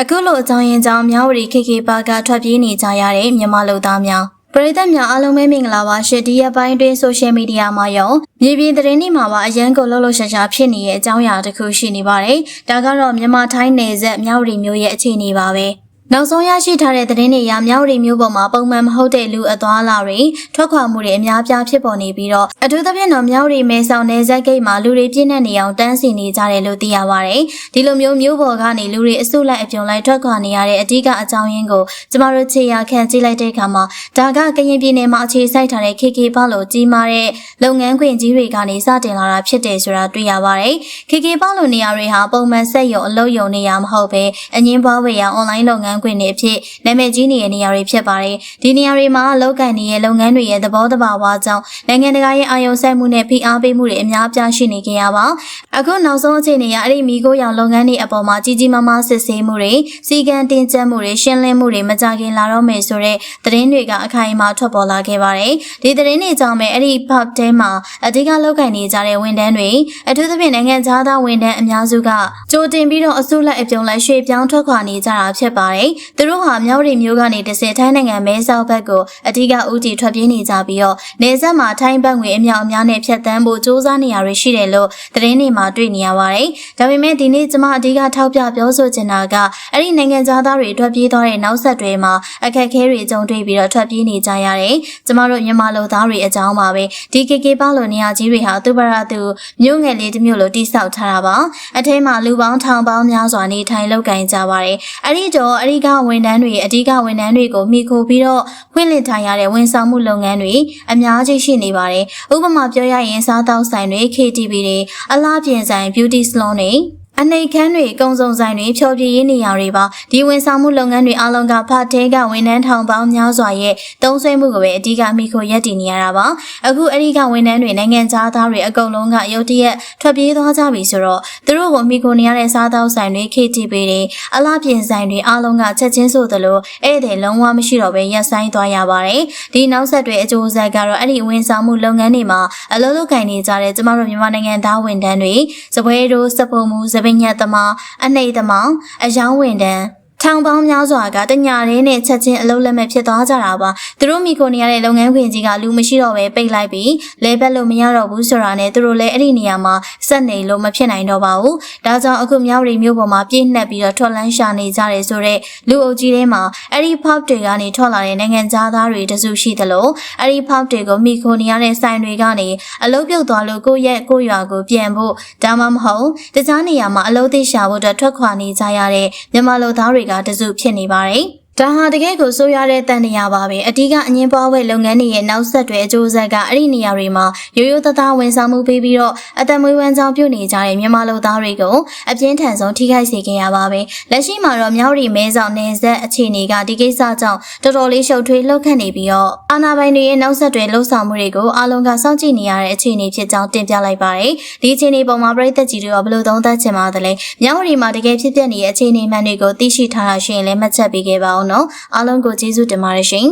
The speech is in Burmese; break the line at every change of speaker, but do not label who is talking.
အခုလိုအကြောင်းရင်းကြောင့်မြဝတီ KK ပါကထွက်ပြေးနေကြရတဲ့မြန်မာလူသားများပရိသတ်များအားလုံးပဲမင်္ဂလာပါရှစ်ဒီရက်ပိုင်းတွင်ဆိုရှယ်မီဒီယာမှာရောမြေပြင်သတင်းတွေမှာပါအရန်ကိုလှုပ်လှုပ်ရှားရှားဖြစ်နေတဲ့အကြောင်းအရာတစ်ခုရှိနေပါတယ်။ဒါကတော့မြန်မာထိုင်းနယ်စပ်မြဝတီမြို့ရဲ့အခြေအနေပါပဲ။ နောက်ဆုံးရရှိထားတဲ့သတင်းတွေအရမြဝတီမြို့ပေါ်မှာပုံမှန်မဟုတ်တဲ့လူအသွားအလာတွေထွက်ခွာမှုတွေအများပြားဖြစ်ပေါ်နေပြီးတော့အထူးသဖြင့်တော့မြဝတီမဲဆောက်နယ်စပ်ဂိတ်မှာလူတွေပြည့်နှက်နေအောင်တန်းစီနေကြတယ်လို့သိရပါတယ်။ဒီလိုမျိုးမြို့ပေါ်ကနေလူတွေအစုလိုက်အပြုံလိုက်ထွက်ခွာနေရတဲ့အဓိကအကြောင်းရင်းကိုကျမတို့ခြေရာခံကြည့်လိုက်တဲ့အခါမှာဒါကကရင်ပြည်နယ်မှာအခြေစိုက်ထားတဲ့ KK ဘလို့ကြီးမားတဲ့လုပ်ငန်းခွင်ကြီးတွေကနေစတင်လာတာဖြစ်တယ်ဆိုတာတွေ့ရပါတယ်။ KK ဘလို့နေရာတွေဟာပုံမှန်ဆက်ရုံအလုပ်ရုံနေရာမဟုတ်ဘဲအငင်းပွားဝေးရာအွန်လိုင်းလုပ်ငန်းခွင်တွေအဖြစ်နာမည်ကြီးနေတဲ့နေရာတွေဖြစ်ပါတယ်။ဒီနေရာတွေမှာအလုပ်ကန်နေတဲ့လုပ်ငန်းတွေရဲ့သဘောတဘာဝကြောင့်နိုင်ငံတကာရဲ့အာရုံစိုက်မှုနဲ့ဖိအားပေးမှုတွေအများအပြားရှိနေကြရပါ။အခုနောက်ဆုံးအခြေအနေကအဲ့ဒီမိခိုးရောင်လုပ်ငန်းတွေအပေါ်မှာကြီးကြီးမားမားစစ်ဆေးမှုတွေစီကံတင်ကျပ်မှုတွေရှင်းလင်းမှုတွေမကြခင်လာတော့မယ်ဆိုတော့သတင်းတွေကအခိုင်အမာထွက်ပေါ်လာခဲ့ပါတယ်။ဒီသတင်းတွေကြောင့်ပဲအဲ့ဒီ pub ထဲမှာအဓိကလောက်ကန်နေကြတဲ့ဝန်ထမ်းတွေအထူးသဖြင့်နိုင်ငံခြားသားဝန်ထမ်းအများစုကကြိုတင်ပြီးတော့အစုလိုက်အပြုံလိုက်ရွှေ့ပြောင်းထွက်ခွာနေကြတာဖြစ်ပါတယ်။သူတို့ဟာမြောက်ရီမျိုးကနေတစ်ဆယ်ထိုင်းနိုင်ငံမဲဆောက်ဘက်ကိုအဓိကဦးတည်ထွက်ပြေးနေကြပြီးတော့နေဆက်မှာထိုင်းဘက်ငွေအမြောက်အများနဲ့ဖြတ်တန်းဖို့စ조사နေရတွေရှိတယ်လို့သတင်းတွေမှာတွေ့နေရပါတယ်။ဒါပေမဲ့ဒီနေ့ကျမအဓိကထောက်ပြပြောဆိုချင်တာကအဲ့ဒီနိုင်ငံခြားသားတွေထွက်ပြေးသွားတဲ့နောက်ဆက်တွဲမှာအခက်အခဲတွေကြုံတွေ့ပြီးတော့ထွက်ပြေးနေကြရတယ်။ကျမတို့မြန်မာလူသားတွေအကြောင်းပါပဲ။ဒီ KK ပေါ့လိုနေရာကြီးတွေဟာသူပရသူမြို့ငယ်လေးတစ်မြို့လိုတိစောက်ထားတာပါ။အထဲမှာလူပေါင်းထောင်ပေါင်းများစွာနေထိုင်လုပ်ကိုင်ကြပါတယ်။အဲ့ဒီတော့အဲ့ဒီကဝန်ထမ်းတွေအဓိကဝန်ထမ်းတွေကိုမိခိုပြီးတော့ဖွင့်လှစ်ထားရတဲ့ဝန်ဆောင်မှုလုပ်ငန်းတွေအများကြီးရှိနေပါတယ်။ဥပမာပြောရရင်စားတောက်ဆိုင်တွေ KTV တွေအလားပြင်ဆိုင် beauty salon တွေ အနှိတ်ခမ်းတွေကုံစုံဆိုင်တွေဖြောပြရေးနေရာတွေပါဒီဝန်ဆောင်မှုလုပ်ငန်းတွေအလုံးကဖတ်သေးကဝန်ထမ်းထောင်ပေါင်းများစွာရဲ့တုံးဆွဲမှုကိုပဲအဓိကမိခိုရက်တည်နေရတာပါအခုအဲ့ဒီကဝန်ထမ်းတွေနိုင်ငံသားသားတွေအကုန်လုံးကရုတ်တရက်ထွက်ပြေးသွားကြပြီဆိုတော့သူတို့ကိုမိခိုနေရတဲ့စားတောက်ဆိုင်တွေ KTV တွေအလားပြင်ဆိုင်တွေအလုံးကချက်ချင်းဆိုသလိုဧည့်သည်လုံးဝမရှိတော့ပဲရပ်ဆိုင်းသွားရပါတယ်ဒီနောက်ဆက်တွဲအကျိုးဆက်ကတော့အဲ့ဒီဝန်ဆောင်မှုလုပ်ငန်းတွေမှာအလုပ်လုပ်ကိုင်နေကြတဲ့ကျမတို့မြန်မာနိုင်ငံသားဝန်ထမ်းတွေစပွဲတို့စပုံမှုစပင်ညက်သမားအနှိမ့်သမားအယောင်းဝန်တန်း ထောင်ပေါင်းများစွာကတညာရင်းနဲ့ချက်ချင်းအလုံးလက်မဲ့ဖြစ်သွားကြတာပါသူတို့မိခိုနေရတဲ့လုပ်ငန်းခွင်ကြီးကလူမရှိတော့ပဲပိတ်လိုက်ပြီးလဲဘက်လို့မရတော့ဘူးဆိုတာနဲ့သူတို့လည်းအဲ့ဒီနေရာမှာစက်နေလို့မဖြစ်နိုင်တော့ပါဘူးဒါကြောင့်အခုမြောက်ရီမြို့ပေါ်မှာပြည့်နှက်ပြီးတော့ထွက်လန်းရှာနေကြတယ်ဆိုတော့လူအုပ်ကြီးထဲမှာအဲ့ဒီဖောက်တွေကနေထွက်လာတဲ့နိုင်ငံသားတွေတစုရှိသလိုအဲ့ဒီဖောက်တွေကိုမိခိုနေရတဲ့ဆိုင်တွေကနေအလုံးပြုတ်သွားလို့ကိုယ့်ရဲ့ကိုယ့်ရွာကိုပြန်ဖို့ဒါမှမဟုတ်တခြားနေရာမှာအလုံးသိရှာဖို့အတွက်ထွက်ခွာနေကြရတဲ့မြန်မာလူသားတွေကတစုဖြစ်နေပါတယ်။ ဒါဟာတကယ်ကိုဆိုးရတဲ့တန်တရားပါပဲအဓိကအငင်းပွားဝဲလုပ်ငန်းတွေရဲ့နောက်ဆက်တွဲအကျိုးဆက်ကအဲ့ဒီနေရာတွေမှာရိုးရိုးသားသားဝန်ဆောင်မှုပေးပြီးတော့အသက်မွေးဝမ်းကြောင်းပြုနေကြတဲ့မြန်မာလူသားတွေကိုအပြင်းထန်ဆုံးထိခိုက်စေခဲ့ရပါပဲလက်ရှိမှာတော့မြောက်ရီမဲဆောက်နယ်ဆက်အခြေအနေကဒီကိစ္စကြောင့်တော်တော်လေးရှုပ်ထွေးလှုပ်ခတ်နေပြီးတော့အာဏာပိုင်တွေရဲ့နောက်ဆက်တွဲလှုပ်ဆောင်မှုတွေကိုအားလုံးကစောင့်ကြည့်နေရတဲ့အခြေအနေဖြစ်ကြောင်းတင်ပြလိုက်ပါတယ်ဒီအခြေအနေပေါ်မှာပြည်သက်ကြီးတွေကဘယ်လိုသုံးသပ်ချင်ပါသလဲမြောက်ရီမှာတကယ်ဖြစ်ပျက်နေတဲ့အခြေအနေမှန်တွေကိုသိရှိထားတာရှိရင်လည်းမှတ်ချက်ပေးခဲ့ပါဦးနော်အားလုံးကိုကျေးဇူးတင်ပါတယ်ရှင်